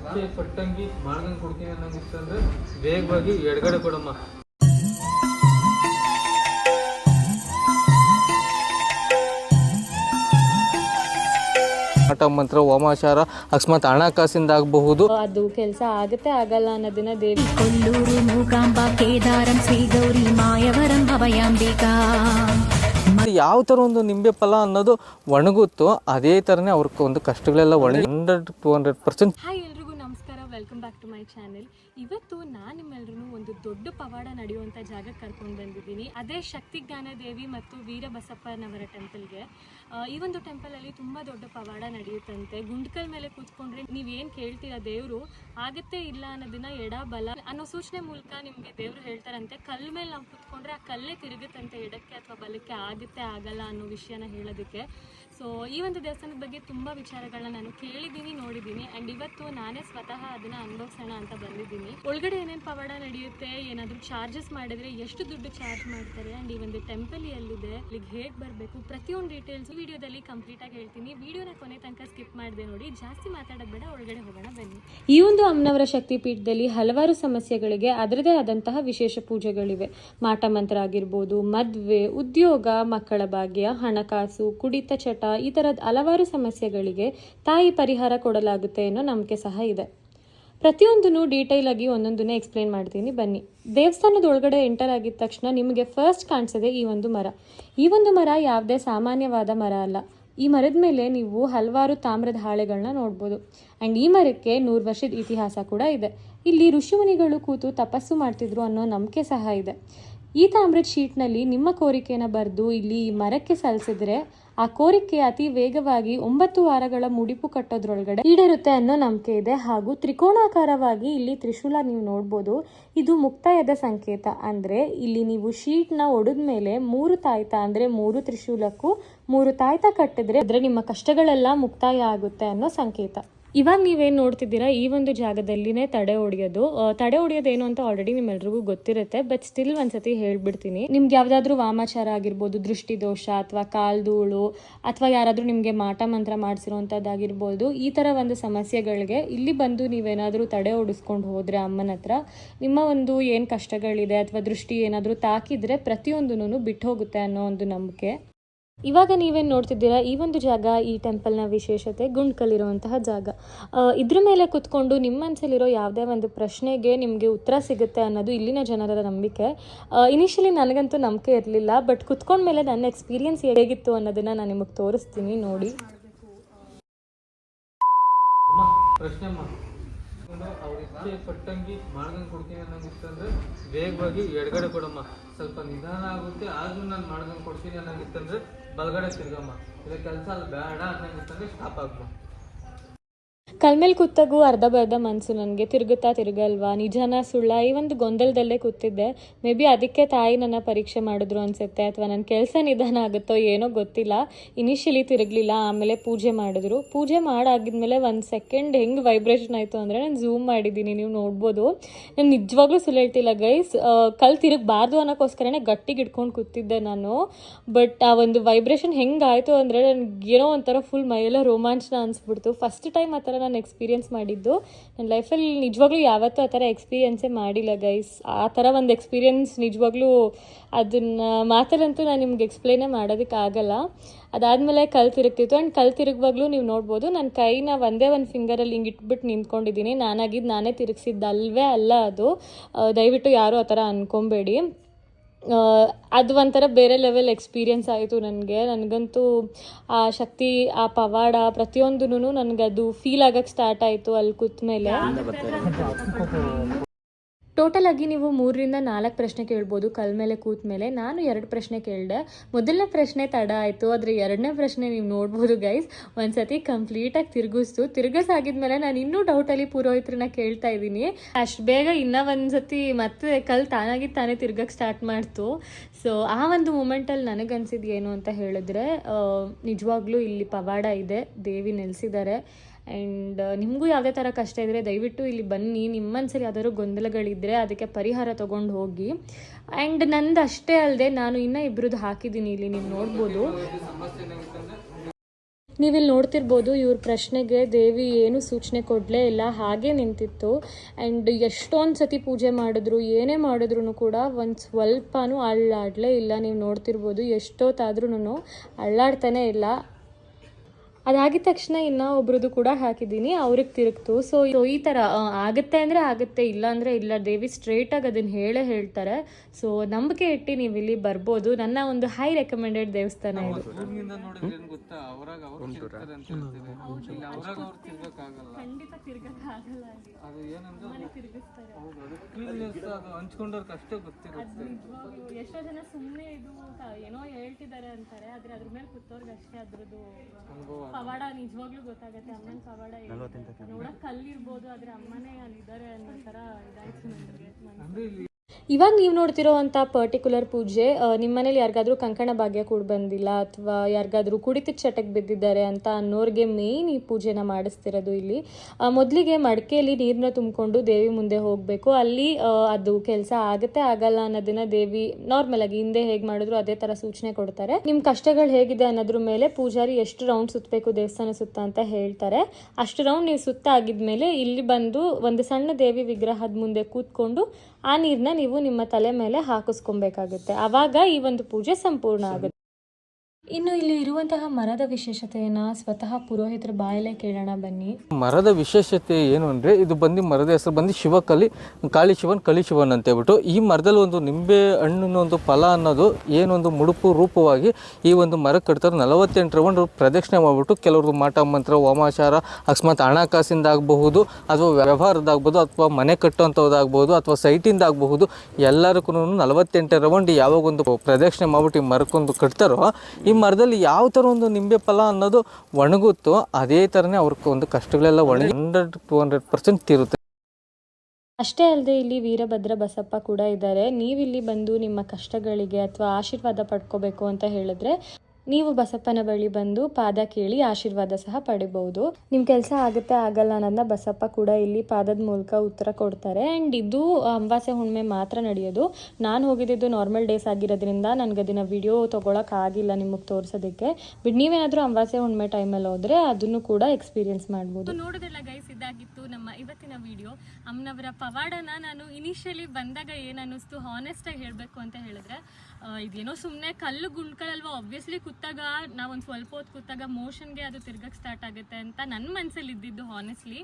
ಇಚ್ಛೆ ಪಟ್ಟಂಗಿ ಮಾಡ್ದಂಗೆ ಕೊಡ್ತೀನಿ ಅನ್ನಂಗಿತ್ತಂದ್ರೆ ವೇಗವಾಗಿ ಎಡಗಡೆ ಕೊಡಮ್ಮ. ಮಂತ್ರ ಹೋಮಾಚಾರ ಅಕಸ್ಮಾತ್ ಹಣಕಾಸಿಂದ ಆಗಬಹುದು ಅದು ಕೆಲಸ ಆಗುತ್ತೆ ಆಗಲ್ಲ ಅನ್ನೋದನ್ನ ದೇವಿ ಕೊಲ್ಲೂರು ಮೂಕಾಂಬ ಕೇದಾರಂ ಶ್ರೀ ಗೌರಿ ಮಾಯವರಂ ಭವಯಾಂಬಿಕಾ ಯಾವ ಥರ ಒಂದು ನಿಂಬೆ ಫಲ ಅನ್ನೋದು ಒಣಗುತ್ತೋ ಅದೇ ಥರನೇ ಅವ್ರ ಒಂದು ಕಷ್ಟಗಳೆಲ್ಲ ಒಣಗಿ hundred two hundred percent welcome back to my channel ಇವತ್ತು ನಾನು ನಿಮ್ಮೆಲ್ಲರೂ ಒಂದು ದೊಡ್ಡ ಪವಾಡ ನಡೆಯುವಂಥ ಜಾಗಕ್ಕೆ ಕರ್ಕೊಂಡು ಬಂದಿದ್ದೀನಿ. ಅದೇ ಶಕ್ತಿಜ್ಞಾನ ದೇವಿ ಮತ್ತು ವೀರಬಸಪ್ಪನವರ ಟೆಂಪಲ್ಗೆ ಈ ಒಂದು ಟೆಂಪಲಲ್ಲಿ ತುಂಬ ದೊಡ್ಡ ಪವಾಡ ನಡೆಯುತ್ತಂತೆ. ಗುಂಡ್ಕಲ್ ಮೇಲೆ ಕೂತ್ಕೊಂಡ್ರೆ ನೀವೇನು ಕೇಳ್ತೀರಾ ದೇವರು? ಆಗತ್ತೆ ಇಲ್ಲ ಅನ್ನೋದನ್ನ ಎಡ ಬಲ ಅನ್ನೋ ಸೂಚನೆ ಮೂಲಕ ನಿಮಗೆ ದೇವರು ಹೇಳ್ತಾರಂತೆ. ಕಲ್ಲು ಮೇಲೆ ನಾವು ಕೂತ್ಕೊಂಡ್ರೆ ಆ ಕಲ್ಲೇ ತಿರುಗುತ್ತಂತೆ ಎಡಕ್ಕೆ ಅಥವಾ ಬಲಕ್ಕೆ. ಆಗುತ್ತೆ, ಆಗಲ್ಲ ಅನ್ನೋ ವಿಷಯನ ಹೇಳೋದಕ್ಕೆ. ಸೊ ಈ ಒಂದು ದೇವಸ್ಥಾನದ ಬಗ್ಗೆ ತುಂಬ ವಿಚಾರಗಳನ್ನ ನಾನು ಕೇಳಿದ್ದೀನಿ, ನೋಡಿದ್ದೀನಿ. ಆ್ಯಂಡ್ ಇವತ್ತು ನಾನೇ ಸ್ವತಃ ಅದನ್ನ ಅನುಭವಿಸೋಣ ಅಂತ ಬಂದಿದ್ದೀನಿ. ಒಳಗಡೆ ಏನೇನು ಪವಾಡ ನಡೆಯುತ್ತೆ, ಏನಾದರೂ ಚಾರ್ಜಸ್ ಮಾಡಿದ್ರೆ ಎಷ್ಟು ದುಡ್ಡು ಚಾರ್ಜ್ ಮಾಡ್ತಾರೆ ಆ್ಯಂಡ್ ಈ ಒಂದು ಟೆಂಪಲ್ ಎಲ್ಲಿದೆ ಇಲ್ಲಿಗೆ ಹೇಗೆ ಬರಬೇಕು, ಪ್ರತಿಯೊಂದು ಡೀಟೇಲ್ಸ್ ವಿಡಿಯೋದಲ್ಲಿ ಕಂಪ್ಲೀಟ್ ಆಗಿ ಹೇಳ್ತೀನಿ. ವಿಡಿಯೋನ ಕೊನೆ ತನಕ ಸ್ಕಿಪ್ ಮಾಡಿದೆ ನೋಡಿ, ಜಾಸ್ತಿ ಮಾತಾಡೋದು ಬೇಡ, ಒಳಗಡೆ ಹೋಗೋಣ, ಬನ್ನಿ. ಈ ಒಂದು ಅಮ್ಮನವರ ಶಕ್ತಿ ಪೀಠದಲ್ಲಿ ಹಲವಾರು ಸಮಸ್ಯೆಗಳಿಗೆ ಅದರದೇ ಆದಂತಹ ವಿಶೇಷ ಪೂಜೆಗಳಿವೆ. ಮಾಟ ಮಂತ್ರ ಆಗಿರ್ಬೋದು, ಮದುವೆ, ಉದ್ಯೋಗ, ಮಕ್ಕಳ ಭಾಗ್ಯ, ಹಣಕಾಸು, ಕುಡಿತ ಚಟ ಈ ಥರದ ಹಲವಾರು ಸಮಸ್ಯೆಗಳಿಗೆ ತಾಯಿ ಪರಿಹಾರ ಕೊಡಲಾಗುತ್ತೆ ಅನ್ನೋ ನಂಬಿಕೆ ಸಹ ಇದೆ. ಪ್ರತಿಯೊಂದನ್ನು ಡೀಟೇಲ್ ಆಗಿ ಒಂದೊಂದನ್ನೇ ಎಕ್ಸ್ಪ್ಲೇನ್ ಮಾಡ್ತೀನಿ. ಬನ್ನಿ. ದೇವಸ್ಥಾನದ ಒಳಗಡೆ ಎಂಟರ್ ಆಗಿದ ತಕ್ಷಣ ನಿಮಗೆ ಫಸ್ಟ್ ಕಾಣಿಸದೆ ಈ ಒಂದು ಮರ. ಈ ಒಂದು ಮರ ಯಾವುದೇ ಸಾಮಾನ್ಯವಾದ ಮರ ಅಲ್ಲ. ಈ ಮರದ ಮೇಲೆ ನೀವು ಹಲವಾರು ತಾಮ್ರದ ಹಾಳೆಗಳನ್ನ ನೋಡ್ಬೋದು. ಆ್ಯಂಡ್ ಈ ಮರಕ್ಕೆ ನೂರು ವರ್ಷದ ಇತಿಹಾಸ ಕೂಡ ಇದೆ. ಇಲ್ಲಿ ಋಷಿಮುನಿಗಳು ಕೂತು ತಪಸ್ಸು ಮಾಡ್ತಿದ್ರು ಅನ್ನೋ ನಂಬಿಕೆ ಸಹ ಇದೆ. ಈ ತಾಮ್ರದ ಶೀಟ್ನಲ್ಲಿ ನಿಮ್ಮ ಕೋರಿಕೆಯನ್ನು ಬರೆದು ಇಲ್ಲಿ ಈ ಮರಕ್ಕೆ ಸಲ್ಲಿಸಿದ್ರೆ ಆ ಕೋರಿಕೆ ಅತಿ ವೇಗವಾಗಿ ಒಂಬತ್ತು ವಾರಗಳ ಮುಡಿಪು ಕಟ್ಟೋದ್ರೊಳಗಡೆ ಈಡೇರುತ್ತೆ ಅನ್ನೋ ನಂಬಿಕೆ ಇದೆ. ಹಾಗೂ ತ್ರಿಕೋಣಾಕಾರವಾಗಿ ಇಲ್ಲಿ ತ್ರಿಶೂಲ ನೀವು ನೋಡ್ಬೋದು. ಇದು ಮುಕ್ತಾಯದ ಸಂಕೇತ. ಅಂದರೆ ಇಲ್ಲಿ ನೀವು ಶೀಟ್ನ ಒಡೆದ ಮೇಲೆ ಮೂರು ತಾಯ್ತ, ಅಂದರೆ ಮೂರು ತ್ರಿಶೂಲಕ್ಕೂ ಮೂರು ತಾಯ್ತ ಕಟ್ಟಿದ್ರೆ ಅಂದರೆ ನಿಮ್ಮ ಕಷ್ಟಗಳೆಲ್ಲ ಮುಕ್ತಾಯ ಆಗುತ್ತೆ ಅನ್ನೋ ಸಂಕೇತ. ಇವಾಗ ನೀವೇನು ನೋಡ್ತಿದ್ದೀರಾ, ಈ ಒಂದು ಜಾಗದಲ್ಲಿನೇ ತಡೆ ಹೊಡೆಯೋದು. ತಡೆ ಹೊಡೆಯೋದು ಏನು ಅಂತ ಆಲ್ರೆಡಿ ನಿಮ್ಮೆಲ್ರಿಗೂ ಗೊತ್ತಿರುತ್ತೆ ಬಟ್ ಸ್ಟಿಲ್ ಒಂದ್ಸತಿ ಹೇಳ್ಬಿಡ್ತೀನಿ. ನಿಮ್ಗೆ ಯಾವುದಾದ್ರೂ ವಾಮಾಚಾರ ಆಗಿರ್ಬೋದು ದೃಷ್ಟಿ ದೋಷ ಅಥವಾ ಕಾಲ್ಧೂಳು ಅಥವಾ ಯಾರಾದರೂ ನಿಮಗೆ ಮಾಟ ಮಂತ್ರ ಮಾಡಿಸಿರೋಂಥದ್ದಾಗಿರ್ಬೋದು, ಈ ಥರ ಒಂದು ಸಮಸ್ಯೆಗಳಿಗೆ ಇಲ್ಲಿ ಬಂದು ನೀವೇನಾದರೂ ತಡೆ ಓಡಿಸ್ಕೊಂಡು ಹೋದರೆ ಅಮ್ಮನ ಹತ್ರ, ನಿಮ್ಮ ಒಂದು ಏನು ಕಷ್ಟಗಳಿದೆ ಅಥವಾ ದೃಷ್ಟಿ ಏನಾದರೂ ತಾಕಿದ್ರೆ ಪ್ರತಿಯೊಂದೂ ಬಿಟ್ಟು ಹೋಗುತ್ತೆ ಅನ್ನೋ ಒಂದು ನಂಬಿಕೆ. ಇವಾಗ ನೀವೇನು ನೋಡ್ತಿದ್ದೀರಾ? ಈ ಒಂದು ಜಾಗ, ಈ ಟೆಂಪಲ್ನ ವಿಶೇಷತೆ, ಗುಂಡ್ಕಲ್ಲಿರುವಂತಹ ಜಾಗ. ಇದ್ರ ಮೇಲೆ ಕುತ್ಕೊಂಡು ನಿಮ್ಮ ಮನಸ್ಸಲ್ಲಿರೋ ಯಾವುದೇ ಒಂದು ಪ್ರಶ್ನೆಗೆ ನಿಮಗೆ ಉತ್ತರ ಸಿಗುತ್ತೆ ಅನ್ನೋದು ಇಲ್ಲಿನ ಜನರ ನಂಬಿಕೆ. ಇನಿಷಿಯಲಿ ನನಗಂತೂ ನಂಬಿಕೆ ಇರಲಿಲ್ಲ ಬಟ್ ಕುತ್ಕೊಂಡ ಮೇಲೆ ನನ್ನ ಎಕ್ಸ್ಪೀರಿಯನ್ಸ್ ಹೇಗಿತ್ತು ಅನ್ನೋದನ್ನು ನಾನು ನಿಮಗೆ ತೋರಿಸ್ತೀನಿ ನೋಡಿ. ಪ್ರಶ್ನೆ ವೇಗವಾಗಿ ಎಡಗಡೆ ಕೊಡಮ್ಮ. ಸ್ವಲ್ಪ ನಿಧಾನ ಆಗುತ್ತೆ, ಆದ್ರೂ ನಾನು ಮಾಡ್ದಂಗೆ ಕೊಡ್ತೀನಿ ಅನ್ನಂಗಿತ್ತಂದ್ರೆ ಬಲಗಡೆ ತಿರ್ಗಮ್ಮ. ಇಲ್ಲ ಕೆಲಸ ಅಲ್ಲಿ ಬೇಡ ಅನ್ನಂಗಿತ್ತಂದ್ರೆ ಸ್ಟಾಪ್ ಆಗಮ್ಮ ಕಲ್ಮೇಲೆ ಕೂತಾಗೂ ಅರ್ಧ ಬರ್ಧ ಮನಸ್ಸು ನನಗೆ. ತಿರುಗುತ್ತಾ ತಿರುಗಲ್ವಾ? ನಿಜಾನ ಸುಳ್ಳ? ಈ ಒಂದು ಗೊಂದಲದಲ್ಲೇ ಕೂತಿದ್ದೆ. ಮೇ ಬಿ ಅದಕ್ಕೆ ತಾಯಿ ನನ್ನ ಪರೀಕ್ಷೆ ಮಾಡಿದ್ರು ಅನಿಸುತ್ತೆ. ಅಥವಾ ನನ್ನ ಕೆಲಸ ನಿಧಾನ ಆಗುತ್ತೋ ಏನೋ ಗೊತ್ತಿಲ್ಲ. ಇನಿಷಿಯಲಿ ತಿರುಗಲಿಲ್ಲ, ಆಮೇಲೆ ಪೂಜೆ ಮಾಡಿದ್ರು. ಪೂಜೆ ಮಾಡಾಗಿದ್ಮೇಲೆ ಒಂದು ಸೆಕೆಂಡ್ ಹೆಂಗೆ ವೈಬ್ರೇಷನ್ ಆಯಿತು ಅಂದರೆ ನಾನು ಝೂಮ್ ಮಾಡಿದ್ದೀನಿ, ನೀವು ನೋಡ್ಬೋದು. ನಾನು ನಿಜವಾಗ್ಲೂ ಸುಳ್ಳು ಹೇಳ್ತಿಲ್ಲ ಗೈಸ್ ಕಲ್ ತಿರುಗಬಾರ್ದು ಅನ್ನೋಕ್ಕೋಸ್ಕರನೇ ಗಟ್ಟಿಗೆ ಇಟ್ಕೊಂಡು ಕೂತಿದ್ದೆ ನಾನು. ಬಟ್ ಆ ಒಂದು ವೈಬ್ರೇಷನ್ ಹೆಂಗಾಯಿತು ಅಂದರೆ ನನಗೆ ಏನೋ ಒಂಥರ ಫುಲ್ ಮೈಯೆಲ್ಲ ರೋಮಾಂಚನ ಅನಿಸ್ಬಿಡ್ತು. ಫಸ್ಟ್ ಟೈಮ್ ಆ ಥರ ನಾನು ಎಕ್ಸ್ಪೀರಿಯೆನ್ಸ್ ಮಾಡಿದ್ದು. ನನ್ನ ಲೈಫಲ್ಲಿ ನಿಜವಾಗ್ಲೂ ಯಾವತ್ತೂ ಆ ಥರ ಎಕ್ಸ್ಪೀರಿಯನ್ಸೇ ಮಾಡಿಲ್ಲ ಗೈಸ್ ಆ ಥರ ಒಂದು ಎಕ್ಸ್ಪೀರಿಯೆನ್ಸ್ ನಿಜವಾಗ್ಲೂ ಅದನ್ನು ಮಾತಲ್ಲಂತೂ ನಾನು ನಿಮ್ಗೆ ಎಕ್ಸ್ಪ್ಲೇನೇ ಮಾಡೋದಕ್ಕಾಗಲ್ಲ ಅದಾದಮೇಲೆ ಕಲ್ ತಿರುಗ್ತಿತ್ತು. ಆ್ಯಂಡ್ ಕಲ್ ತಿರುಗುವಾಗಲೂ ನೀವು ನೋಡ್ಬೋದು ನನ್ನ ಕೈನ ಒಂದೇ ಒಂದು ಫಿಂಗರಲ್ಲಿ ಹಿಂಗೆ ಇಟ್ಬಿಟ್ಟು ನಿಂತ್ಕೊಂಡಿದ್ದೀನಿ. ನಾನಾಗಿದ್ದು ನಾನೇ ತಿರುಗಿಸಿದ್ದಲ್ವೇ ಅಲ್ಲ ಅದು. ದಯವಿಟ್ಟು ಯಾರೂ ಆ ಥರ ಅಂದ್ಕೊಬೇಡಿ ಅದು ಒಂಥರ ಬೇರೆ ಲೆವೆಲ್ ಎಕ್ಸ್ಪೀರಿಯನ್ಸ್ ಆಯಿತು ನನಗೆ. ನನಗಂತೂ ಆ ಶಕ್ತಿ, ಆ ಪವಾಡ ಪ್ರತಿಯೊಂದೂ ನನಗದು ಫೀಲ್ ಆಗಕ್ಕೆ ಸ್ಟಾರ್ಟ್ ಆಯಿತು ಅಲ್ಲಿ ಕೂತ ಮೇಲೆ ಟೋಟಲ್ ಆಗಿ ನೀವು ಮೂರರಿಂದ ನಾಲ್ಕು ಪ್ರಶ್ನೆ ಕೇಳ್ಬೋದು, ಕಲ್ ಮೇಲೆ, ಕೂತ ಮೇಲೆ. ನಾನು ಎರಡು ಪ್ರಶ್ನೆ ಕೇಳಿದೆ. ಮೊದಲನೇ ಪ್ರಶ್ನೆ ತಡ ಆಯಿತು, ಆದರೆ ಎರಡನೇ ಪ್ರಶ್ನೆ ನೀವು ನೋಡ್ಬೋದು ಗೈಸ್ ಒಂದ್ಸತಿ ಕಂಪ್ಲೀಟಾಗಿ ತಿರುಗಿಸ್ತು. ತಿರುಗಿಸಾಗಿದ್ಮೇಲೆ ನಾನು ಇನ್ನೂ ಡೌಟಲ್ಲಿ ಪುರೋಹಿತರನ್ನ ಕೇಳ್ತಾ ಇದ್ದೀನಿ. ಅಷ್ಟು ಬೇಗ ಇನ್ನೂ ಒಂದ್ಸತಿ ಮತ್ತೆ ಕಲ್ ತಾನಾಗಿ ತಾನೇ ತಿರ್ಗಕ್ಕೆ ಸ್ಟಾರ್ಟ್ ಮಾಡ್ತು. ಸೊ ಆ ಒಂದು ಮೂಮೆಂಟಲ್ಲಿ ನನಗನ್ಸಿದ್ದು ಏನು ಅಂತ ಹೇಳಿದ್ರೆ ನಿಜವಾಗ್ಲೂ ಇಲ್ಲಿ ಪವಾಡ ಇದೆ. ದೇವಿ ನೆಲೆಸಿದ್ದಾರೆ. ಆ್ಯಂಡ್ ನಿಮಗೂ ಯಾವುದೇ ಥರ ಕಷ್ಟ ಇದ್ದರೆ ದಯವಿಟ್ಟು ಇಲ್ಲಿ ಬನ್ನಿ. ನಿಮ್ಮ ಮನಸ್ಸಲ್ಲಿ ಯಾವ್ದಾದ್ರು ಗೊಂದಲಗಳಿದ್ದರೆ ಅದಕ್ಕೆ ಪರಿಹಾರ ತೊಗೊಂಡು ಹೋಗಿ. ಆ್ಯಂಡ್ ನಂದು ಅಷ್ಟೇ ಅಲ್ಲದೆ ನಾನು ಇನ್ನೂ ಇಬ್ಬರದ್ದು ಹಾಕಿದ್ದೀನಿ ಇಲ್ಲಿ ನೀವು ನೋಡ್ಬೋದು. ನೀವಿಲ್ಲಿ ನೋಡ್ತಿರ್ಬೋದು ಇವ್ರ ಪ್ರಶ್ನೆಗೆ ದೇವಿ ಏನು ಸೂಚನೆ ಕೊಡಲೇ ಇಲ್ಲ, ಹಾಗೆ ನಿಂತಿತ್ತು. ಆ್ಯಂಡ್ ಎಷ್ಟೊಂದು ಸತಿ ಪೂಜೆ ಮಾಡಿದ್ರು, ಏನೇ ಮಾಡಿದ್ರು ಕೂಡ ಒಂದು ಸ್ವಲ್ಪನೂ ಅಳ್ಳಾಡಲೇ ಇಲ್ಲ. ನೀವು ನೋಡ್ತಿರ್ಬೋದು ಎಷ್ಟೊತ್ತಾದ್ರೂ ಅಳ್ಳಾಡ್ತಾನೆ ಇಲ್ಲ. ಅದಾಗಿದ ತಕ್ಷಣ ಇನ್ನ ಒಬ್ರದ್ದು ಕೂಡ ಹಾಕಿದ್ದೀನಿ ಅವ್ರಿಗೆ ತಿರುಗ್ತು. ಸೊ ಈ ಥರ ಆ, ಆಗುತ್ತೆ ಅಂದರೆ ಆಗುತ್ತೆ ಇಲ್ಲ ಅಂದ್ರೆ ಇಲ್ಲ ದೇವಿ ಸ್ಟ್ರೇಟಾಗಿ ಅದನ್ನು ಹೇಳೇ ಹೇಳ್ತಾರೆ. ಸೊ ನಂಬಿಕೆ ಇಟ್ಟು ನೀವು ಇಲ್ಲಿ ಬರ್ಬೋದು. ನನ್ನ ಒಂದು ಹೈ ರೆಕಮೆಂಡೆಡ್ ದೇವಸ್ಥಾನ ಇದು. ಊರಿನಿಂದ ನೋಡಿದ್ರೆ ಏನ್ ಗೊತ್ತಾ? ಅವ್ರಾಗ ಅವ್ರು ತಿರ್ಗ್ತಾರೆ ಅಂತ ಹೇಳ್ತಿದೆ ಇಲ್ಲಿ ಅವ್ರಾಗ ಅವ್ರು ತಿರ್ಗಕ್ಕಾಗಲ್ಲ. ಖಂಡಿತ ತಿರ್ಗಕ್ಕಾಗಲ್ಲ ಅದು ಏನಂದ್ರೆ ತಿರುಗಿಸ್ತಾರೆ. ಹೌದು ಅದು ಕ್ಲೀನ್ನೆಸ್ ಅದು ಹಂಚ್ಕೊಂಡವ್ರಿಗೆ ಅಷ್ಟೇ ಗೊತ್ತಿರುತ್ತೆ. ಎಷ್ಟೋ ಜನ ಸುಮ್ಮನೆ ಇದು ಏನೋ ಹೇಳ್ತಿದ್ದಾರೆ ಅಂತಾರೆ ಆದ್ರೆ ಅದ್ರ ಮೇಲೆ ಕೂತವ್ರಿಗೆ ಅಷ್ಟೇ ಅದ್ರದ್ದು ಪವಾಡ ನಿಜವಾಗ್ಲೂ ಗೊತ್ತಾಗತ್ತೆ. ಅಮ್ಮನ ಪವಾಡ ನೋಡಕ್ ಕಲ್ಲಿರ್ಬೋದು ಆದ್ರೆ ಅಮ್ಮನೇ ಅಲ್ಲಿದ್ದಾರೆ ಅನ್ನೋ ತರ ಇದಾಯ್ತು ನನಗೆ ಇವಾಗ ನೀವು ನೋಡ್ತಿರೋವಂಥ ಪರ್ಟಿಕ್ಯುಲರ್ ಪೂಜೆ ನಿಮ್ಮನೇಲಿ ನಿಮ್ಮ ಮನೇಲಿ ಯಾರಿಗಾದ್ರೂ ಕಂಕಣ ಭಾಗ್ಯ ಕೂಡ ಬಂದಿಲ್ಲ ಅಥವಾ ಯಾರಿಗಾದ್ರೂ ಕುಡಿತ ಚಟಕ್ಕೆ ಬಿದ್ದಿದ್ದಾರೆ ಅಂತ ಅನ್ನೋರಿಗೆ ಮೇಯ್ನ್ ಈ ಪೂಜೆನ ಮಾಡಿಸ್ತಿರೋದು ಇಲ್ಲಿ. ಮೊದಲಿಗೆ ಮಡಕೆಯಲ್ಲಿ ನೀರನ್ನ ತುಂಬಿಕೊಂಡು ದೇವಿ ಮುಂದೆ ಹೋಗಬೇಕು. ಅಲ್ಲಿ ಅದು ಕೆಲಸ ಆಗುತ್ತೆ, ಆಗಲ್ಲ ಅನ್ನೋದನ್ನ ದೇವಿ ನಾರ್ಮಲ್ ಆಗಿ ಹಿಂದೆ ಹೇಗೆ ಮಾಡಿದ್ರು ಅದೇ ಥರ ಸೂಚನೆ ಕೊಡ್ತಾರೆ. ನಿಮ್ಮ ಕಷ್ಟಗಳು ಹೇಗಿದೆ ಅನ್ನೋದ್ರ ಮೇಲೆ ಪೂಜಾರಿ ಎಷ್ಟು ರೌಂಡ್ ಸುತ್ತಬೇಕು ದೇವಸ್ಥಾನ ಸುತ್ತ ಅಂತ ಹೇಳ್ತಾರೆ. ಅಷ್ಟು ರೌಂಡ್ ನೀವು ಸುತ್ತ ಆಗಿದ್ಮೇಲೆ ಇಲ್ಲಿ ಬಂದು ಒಂದು ಸಣ್ಣ ದೇವಿ ವಿಗ್ರಹದ ಮುಂದೆ ಕೂತ್ಕೊಂಡು ಆ ನೀರನ್ನ ನೀವು ನಿಮ್ಮ ತಲೆ ಮೇಲೆ ಹಾಕಿಸ್ಕೊಬೇಕಾಗುತ್ತೆ. ಆವಾಗ ಈ ಒಂದು ಪೂಜೆ ಸಂಪೂರ್ಣ ಆಗುತ್ತೆ. ಇನ್ನು ಇಲ್ಲಿ ಇರುವಂತಹ ಮರದ ವಿಶೇಷತೆಯನ್ನ ಸ್ವತಃ ಪುರೋಹಿತರ ಬಾಯಲ್ಲೇ ಕೇಳೋಣ ಬನ್ನಿ. ಮರದ ವಿಶೇಷತೆ ಏನು ಅಂದರೆ ಇದು ಬಂದು ಮರದ ಹೆಸರು ಬಂದು ಶಿವಕಲಿ, ಕಾಳಿ ಶಿವನ್ ಕಲಿ ಶಿವನ್ ಅಂತ ಹೇಳ್ಬಿಟ್ಟು ಈ ಮರದಲ್ಲಿ ಒಂದು ನಿಂಬೆ ಹಣ್ಣಿನ ಒಂದು ಫಲ ಅನ್ನೋದು ಏನೊಂದು ಮುಡುಪು ರೂಪವಾಗಿ ಈ ಒಂದು ಮರ ಕಟ್ತಾರೆ. ನಲವತ್ತೆಂಟು ರೌಂಡ್ ಪ್ರದಕ್ಷಿಣೆ ಮಾಡಿಬಿಟ್ಟು ಕೆಲವ್ರದ್ದು ಮಾಟ, ಮಂತ್ರ ವಾಮಾಚಾರ ಅಕಸ್ಮಾತ್ ಹಣಕಾಸಿಂದ ಆಗಬಹುದು ಅಥವಾ ವ್ಯವಹಾರದಾಗ್ಬೋದು ಅಥವಾ ಮನೆ ಕಟ್ಟುವಂಥದ್ದಾಗ್ಬೋದು ಅಥವಾ ಸೈಟಿಂದ ಆಗಬಹುದು ಎಲ್ಲರಿಗೂ ನಲವತ್ತೆಂಟು ರೌಂಡ್ ಯಾವಾಗ ಒಂದು ಪ್ರದಕ್ಷಿಣೆ ಮಾಡ್ಬಿಟ್ಟು ಈ ಮರಕ್ಕೊಂದು ಕಟ್ತಾರೋ ಈ ಮರದಲ್ಲಿ ಯಾವ ಥರ ಒಂದು ನಿಂಬೆ ಫಲ ಅನ್ನೋದು ಒಣಗುತ್ತೋ ಅದೇ ಥರನೇ ಅವ್ರಿಗೆ ಒಂದು ಕಷ್ಟಗಳೆಲ್ಲ ಒಣಗಿ ಹಂಡ್ರೆಡ್ ಟು ಹಂಡ್ರೆಡ್ ಪರ್ಸೆಂಟ್ ತೀರುತ್ತೆ ಅಷ್ಟೇ ಅಲ್ಲದೆ ಇಲ್ಲಿ ವೀರಭದ್ರ ಬಸಪ್ಪ ಕೂಡ ಇದ್ದಾರೆ. ನೀವಿಲ್ಲಿ ಬಂದು ನಿಮ್ಮ ಕಷ್ಟಗಳಿಗೆ ಅಥವಾ ಆಶೀರ್ವಾದ ಪಡ್ಕೋಬೇಕು ಅಂತ ಹೇಳಿದ್ರೆ ನೀವು ಬಸಪ್ಪನ ಬಳಿ ಬಂದು ಪಾದ ಕೇಳಿ ಆಶೀರ್ವಾದ ಸಹ ಪಡಿಬಹುದು ನಿಮ್ಮ ಕೆಲಸ ಆಗುತ್ತೆ, ಆಗಲ್ಲ ಅನ್ನೋದನ್ನ ಬಸಪ್ಪ ಕೂಡ ಇಲ್ಲಿ ಪಾದದ ಮೂಲಕ ಉತ್ತರ ಕೊಡ್ತಾರೆ. ಆ್ಯಂಡ್ ಇದು ಅಂಬಾಸೆ ಹುಣ್ಣಿಮೆ ಮಾತ್ರ ನಡೆಯೋದು. ನಾನು ಹೋಗಿದ್ದು ನಾರ್ಮಲ್ ಡೇಸ್ ಆಗಿರೋದ್ರಿಂದ ನನಗೆ ಅದನ್ನ ವಿಡಿಯೋ ಆಗಿಲ್ಲ ನಿಮಗೆ ತೋರಿಸೋದಕ್ಕೆ. ಬಟ್ ನೀವೇನಾದರೂ ಅಂಬಾಸೆ ಹುಣ್ಣಿಮೆ ಟೈಮಲ್ಲಿ ಹೋದರೆ ಅದನ್ನು ಕೂಡ ಎಕ್ಸ್ಪೀರಿಯನ್ಸ್ ಮಾಡ್ಬೋದು. ನೋಡೋದೆಲ್ಲ ಗೈಸ್ ಇದಾಗಿತ್ತು ನಮ್ಮ ಇವತ್ತಿನ ವಿಡಿಯೋ ಅಮ್ಮನವರ ಪವಾಡನ ನಾನು ಇನಿಷಿಯಲಿ ಬಂದಾಗ ಏನು ಅನ್ನಿಸ್ತು? ಹಾನೆಸ್ಟ್ ಆಗಿ ಹೇಳಬೇಕು ಅಂತ ಹೇಳಿದ್ರೆ ಇದೇನೋ ಸುಮ್ಮನೆ ಕಲ್ಲು ಗುಂಡ್ಕಳಲ್ವಾ? ಆಬ್ವಿಯಸ್ಲಿ ಕೂತಾಗ, ನಾವೊಂದು ಸ್ವಲ್ಪ ಹೊತ್ತು ಕೂತಾಗ ಮೋಷನ್ಗೆ ಅದು ತಿರ್ಗಕ್ಕೆ ಸ್ಟಾರ್ಟ್ ಆಗುತ್ತೆ ಅಂತ ನನ್ನ ಮನಸ್ಸಲ್ಲಿ ಇದ್ದಿದ್ದು ಹಾನೆಸ್ಟ್ಲಿ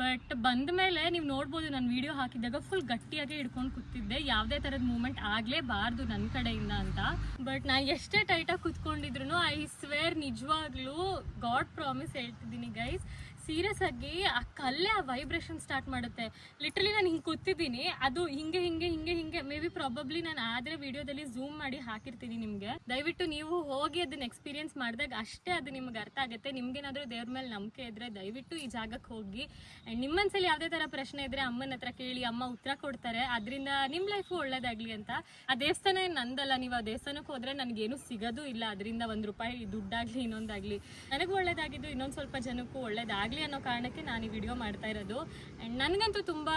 ಬಟ್ ಬಂದ ಮೇಲೆ ನೀವು ನೋಡ್ಬೋದು, ನಾನು ವಿಡಿಯೋ ಹಾಕಿದಾಗ ಫುಲ್ ಗಟ್ಟಿಯಾಗಿ ಹಿಡ್ಕೊಂಡು ಕೂತಿದ್ದೆ. ಯಾವುದೇ ಥರದ ಮೂಮೆಂಟ್ ಆಗಲೇಬಾರ್ದು ನನ್ನ ಕಡೆಯಿಂದ ಅಂತ. ಬಟ್ ನಾನು ಎಷ್ಟೇ ಟೈಟಾಗಿ ಕೂತ್ಕೊಂಡಿದ್ರು ಐ ಸ್ವೇರ್ ನಿಜವಾಗ್ಲೂ ಗಾಡ್ ಪ್ರಾಮಿಸ್ ಹೇಳ್ತಿದ್ದೀನಿ ಗೈಸ್ ಸೀರಿಯಸ್ ಆಗಿ ಆ ಕಲ್ಲೇ ಆ ವೈಬ್ರೇಷನ್ ಸ್ಟಾರ್ಟ್ ಮಾಡುತ್ತೆ. ಲಿಟ್ರಲಿ ನಾನು ಹಿಂಗೆ ಕೂತಿದ್ದೀನಿ. ಅದು ಹಿಂಗೆ ಹಿಂಗೆ ಹಿಂಗೆ ಹಿಂಗೆ ಮೇ ಬಿ ಪ್ರಾಬಬ್ಲಿ ನಾನು ಆದರೆ ವಿಡಿಯೋದಲ್ಲಿ ಝೂಮ್ ಮಾಡಿ ಹಾಕಿರ್ತೀನಿ ನಿಮಗೆ. ದಯವಿಟ್ಟು ನೀವು ಹೋಗಿ ಅದನ್ನ ಎಕ್ಸ್ಪೀರಿಯನ್ಸ್ ಮಾಡಿದಾಗ ಅಷ್ಟೇ ಅದು ನಿಮ್ಗೆ ಅರ್ಥ ಆಗುತ್ತೆ. ನಿಮ್ಗೇನಾದರೂ ದೇವ್ರ ಮೇಲೆ ನಂಬಿಕೆ ಇದ್ರೆ ದಯವಿಟ್ಟು ಈ ಜಾಗಕ್ಕೆ ಹೋಗಿ ಆ್ಯಂಡ್ ನಿಮ್ಮ ಮನ್ಸಲ್ಲಿ ಯಾವುದೇ ಥರ ಪ್ರಶ್ನೆ ಇದ್ರೆ ಅಮ್ಮನ ಹತ್ರ ಕೇಳಿ ಅಮ್ಮ ಉತ್ತರ ಕೊಡ್ತಾರೆ. ಅದರಿಂದ ನಿಮ್ಮ ಲೈಫು ಒಳ್ಳೇದಾಗ್ಲಿ ಅಂತ. ಆ ದೇವಸ್ಥಾನ ಏನ್ ನಂದಲ್ಲ, ನೀವು ಆ ದೇವಸ್ಥಾನಕ್ಕೆ ಹೋದ್ರೆ ನನಗೇನು ಸಿಗೋದು ಇಲ್ಲ. ಅದರಿಂದ ಒಂದು ರೂಪಾಯಿ ದುಡ್ಡಾಗ್ಲಿ, ಇನ್ನೊಂದಾಗ್ಲಿ. ನನಗೂ ಒಳ್ಳೇದಾಗಿದ್ದು ಇನ್ನೊಂದು ಸ್ವಲ್ಪ ಜನಕ್ಕೂ ಒಳ್ಳೇದಾಗ್ಲಿ ಅನ್ನೋ ಕಾರಣಕ್ಕೆ ನಾನು ಈ ವಿಡಿಯೋ ಮಾಡ್ತಾ ಇರೋದು. ಆ್ಯಂಡ್ ನನಗಂತೂ ತುಂಬ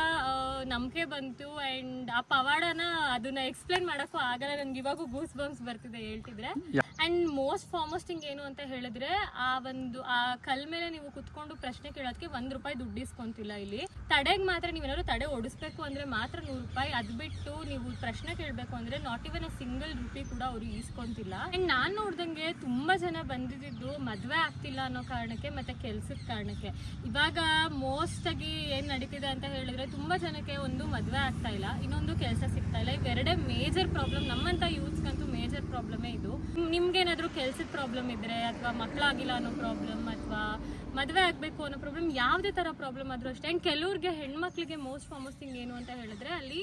ನಂಬಿಕೆ ಬಂತು. ಆ್ಯಂಡ್ ಆ ಪವಾಡನ ಅದನ್ನ ಎಕ್ಸ್ಪ್ಲೇನ್ ಮಾಡೋಕ್ಕೂ ಆಗಲ್ಲ. ನನಗೆ ಇವಾಗೂ ಗೂಸ್ ಬಂಪ್ಸ್ ಬರ್ತಿದೆ ಹೇಳ್ತಿದ್ರೆ. ಅಂಡ್ ಮೋಸ್ಟ್ ಫಾರ್ಮೋಸ್ಟ್ ಹಿಂಗ್ ಏನು ಅಂತ ಹೇಳಿದ್ರೆ, ಆ ಒಂದು, ಆ ಕಲ್ ಮೇಲೆ ನೀವು ಕುತ್ಕೊಂಡು ಪ್ರಶ್ನೆ ಕೇಳೋದಕ್ಕೆ ಒಂದ್ ರೂಪಾಯಿ ದುಡ್ಡು ಇಸ್ಕೊಂತಿಲ್ಲ ಇಲ್ಲಿ. ತಡೆಗೆ ಮಾತ್ರ ನೀವೇನಾದ್ರು ತಡೆ ಓಡಿಸ್ಬೇಕು ಅಂದ್ರೆ ಮಾತ್ರ ನೂರು ರೂಪಾಯಿ. ಅದು ಬಿಟ್ಟು ನೀವು ಪ್ರಶ್ನೆ ಕೇಳಬೇಕು ಅಂದ್ರೆ not even a single rupee ಕೂಡ ಅವರು ಈಸ್ಕೊಂತಿಲ್ಲ. ಅಂಡ್ ನಾನು ನೋಡ್ದಂಗೆ ತುಂಬಾ ಜನ ಬಂದಿದ್ದು ಮದುವೆ ಆಗ್ತಿಲ್ಲ ಅನ್ನೋ ಕಾರಣಕ್ಕೆ ಮತ್ತೆ ಕೆಲ್ಸದ ಕಾರಣಕ್ಕೆ. ಇವಾಗ ಮೋಸ್ಟ್ ಆಗಿ ಏನ್ ನಡೀತಿದೆ ಅಂತ ಹೇಳಿದ್ರೆ ತುಂಬಾ ಜನಕ್ಕೆ ಒಂದು ಮದುವೆ ಆಗ್ತಾ ಇಲ್ಲ. ಇನ್ನೊಂದು ಕೆಲಸ ಸಿಗ್ತಾ ಇಲ್ಲ. ಇವೆರಡೇ ಮೇಜರ್ ಪ್ರಾಬ್ಲಮ್ ನಮ್ಮಂತ ಯೂತ್ಸ್ಗಂತೂ ಮೇಜರ್ ಪ್ರಾಬ್ಲಮೇ ಇದು. ನಿಮ್ಗೇನಾದರೂ ಕೆಲ್ಸದ ಪ್ರಾಬ್ಲಮ್ ಇದ್ರೆ ಅಥವಾ ಮಕ್ಕಳಾಗಿಲ್ಲ ಅನ್ನೋ ಪ್ರಾಬ್ಲಮ್ ಅಥವಾ ಮದುವೆ ಆಗಬೇಕು ಅನ್ನೋ ಪ್ರಾಬ್ಲಮ್ ಯಾವುದೇ ಥರ ಪ್ರಾಬ್ಲಮ್ ಆದರೂ ಅಷ್ಟೇ. ಆ್ಯಂಡ್ ಕೆಲವ್ರಿಗೆ ಹೆಣ್ಮಕ್ಳಿಗೆ ಮೋಸ್ಟ್ ಫಾಮಸ್ ಥಿಂಗ್ ಏನು ಅಂತ ಹೇಳಿದ್ರೆ, ಅಲ್ಲಿ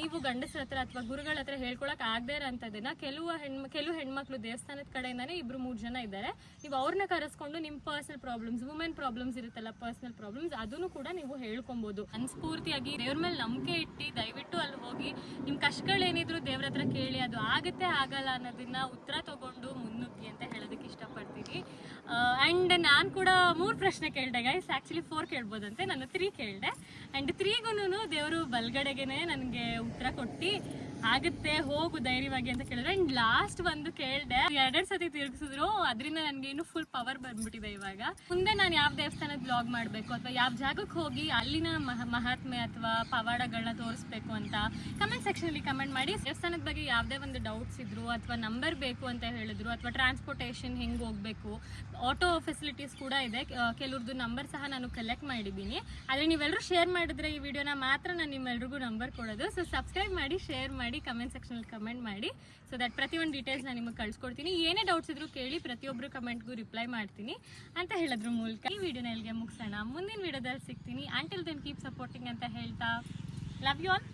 ನೀವು ಗಂಡಸರ ಹತ್ರ ಅಥವಾ ಗುರುಗಳ ಹತ್ರ ಹೇಳ್ಕೊಳಕ್ ಆಗದೇ ಇರೋಂಥದ್ದನ್ನು ಕೆಲವು ಹೆಣ್ಮ ಕೆಲವು ಹೆಣ್ಮಕ್ಳು ದೇವಸ್ಥಾನದ ಕಡೆಯಿಂದಾನೇ ಇಬ್ರು ಮೂರು ಜನ ಇದ್ದಾರೆ. ನೀವು ಅವ್ರನ್ನ ಕರೆಸ್ಕೊಂಡು ನಿಮ್ಮ ಪರ್ಸನಲ್ ಪ್ರಾಬ್ಲಮ್ಸ್ ವುಮೆನ್ ಪ್ರಾಬ್ಲಮ್ಸ್ ಇರುತ್ತಲ್ಲ ಪರ್ಸನಲ್ ಪ್ರಾಬ್ಲಮ್ಸ್ ಅದನ್ನು ಕೂಡ ನೀವು ಹೇಳ್ಕೊಬೋದು. ಅನ್ಸ್ಫೂರ್ತಿಯಾಗಿ ದೇವ್ರ ಮೇಲೆ ನಂಬಿಕೆ ಇಟ್ಟು ದಯವಿಟ್ಟು ಅಲ್ಲಿ ಹೋಗಿ ನಿಮ್ಮ ಕಷ್ಟಗಳೇನಿದ್ರು ದೇವ್ರ ಹತ್ರ ಕೇಳಿ, ಅದು ಆಗುತ್ತೆ, ಆಗಲ್ಲ ಅನ್ನೋದನ್ನ ಉತ್ತರ ತಗೊಂಡು ಮುನ್ನುಗ್ಗಿ ಅಂತ ಹೇಳೋದಕ್ಕೆ ಇಷ್ಟಪಡ್ತೀನಿ ಆ್ಯಂಡ್ ನಾನು ಕೂಡ ಮೂರು ಪ್ರಶ್ನೆ ಕೇಳಿದೆ ಗೈಸ್ ಆ್ಯಕ್ಚುಲಿ ಫೋರ್ ಕೇಳ್ಬೋದಂತೆ. ನಾನು ತ್ರೀ ಕೇಳಿದೆ. ಆ್ಯಂಡ್ ತ್ರೀಗೂ ದೇವರು ಬಲ್ಗಡೆಗೆ ನನಗೆ ಉತ್ತರ ಕೊಟ್ಟು ಆಗುತ್ತೆ, ಹೋಗು ಧೈರ್ಯವಾಗಿ ಅಂತ ಕೇಳಿದ್ರೆ ಅಂಡ್ ಲಾಸ್ಟ್ ಒಂದು ಕೇಳಿದೆ, ಎರಡೆರಡು ಸತಿ ತಿರುಗಿಸಿದ್ರು, ಅದರಿಂದ ನನಗೆ ಇನ್ನು ಫುಲ್ ಪವರ್ ಬಂದ್ಬಿಟ್ಟಿದೆ ಇವಾಗ. ಮುಂದೆ ನಾನು ಯಾವ ದೇವಸ್ಥಾನದ ಬ್ಲಾಗ್ ಮಾಡಬೇಕು ಅಥವಾ ಯಾವ ಜಾಗಕ್ಕೆ ಹೋಗಿ ಅಲ್ಲಿನ ಮಹ, ಮಹಾತ್ಮೆ ಅಥವಾ ಪವಾಡಗಳನ್ನ ತೋರಿಸ್ಬೇಕು ಅಂತ ಕಮೆಂಟ್ ಸೆಕ್ಷನಲ್ಲಿ ಕಮೆಂಟ್ ಮಾಡಿ, ದೇವಸ್ಥಾನದ ಬಗ್ಗೆ ಯಾವುದೇ ಒಂದು ಡೌಟ್ಸ್ ಇದ್ರು ಅಥವಾ ನಂಬರ್ ಬೇಕು ಅಂತ ಹೇಳಿದ್ರು ಅಥವಾ ಟ್ರಾನ್ಸ್ಪೋರ್ಟೇಷನ್ ಹೆಂಗೆ ಹೋಗಬೇಕು ಆಟೋ ಫೆಸಿಲಿಟೀಸ್ ಕೂಡ ಇದೆ ಕೆಲವ್ರದ್ದು ನಂಬರ್ ಸಹ ನಾನು ಕಲೆಕ್ಟ್ ಮಾಡಿದ್ದೀನಿ. ಆದರೆ ನೀವೆಲ್ಲರೂ ಶೇರ್ ಮಾಡಿದ್ರೆ ಈ ವಿಡಿಯೋನ ಮಾತ್ರ ನಾನು ನಿಮ್ಮೆಲ್ರಿಗೂ ನಂಬರ್ ಕೊಡೋದು. ಸೊ ಸಬ್ಸ್ಕ್ರೈಬ್ ಮಾಡಿ ಶೇರ್ ಮಾಡಿ ಕಮೆಂಟ್ ಸೆಕ್ಷನಲ್ಲಿ ಕಮೆಂಟ್ ಮಾಡಿ ಸೊ ದಟ್ ಪ್ರತಿಯೊಂದು ಡೀಟೇಲ್ಸ್ ನಾನು ನಿಮಗೆ ಕಳ್ಸ್ಕೊಡ್ತೀನಿ. ಏನೇ ಡೌಟ್ಸ್ ಇದ್ರು ಕೇಳಿ ಪ್ರತಿಯೊಬ್ಬರು ಕಮೆಂಟ್ಗೂ ರಿಪ್ಲೈ ಮಾಡ್ತೀನಿ ಅಂತ ಹೇಳೋದ್ರ ಮೂಲಕ. ಈ ವಿಡಿಯೋನ ಇಲ್ಲಿಗೆ ಮುಗಿಸೋಣ. ಮುಂದಿನ ವಿಡಿಯೋದಲ್ಲಿ ಸಿಗ್ತೀನಿ. ಆಂಟಿಲ್ ದೆನ್ ಕೀಪ್ ಸಪೋರ್ಟಿಂಗ್ ಅಂತ ಹೇಳ್ತಾ. Love you all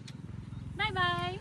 bye bye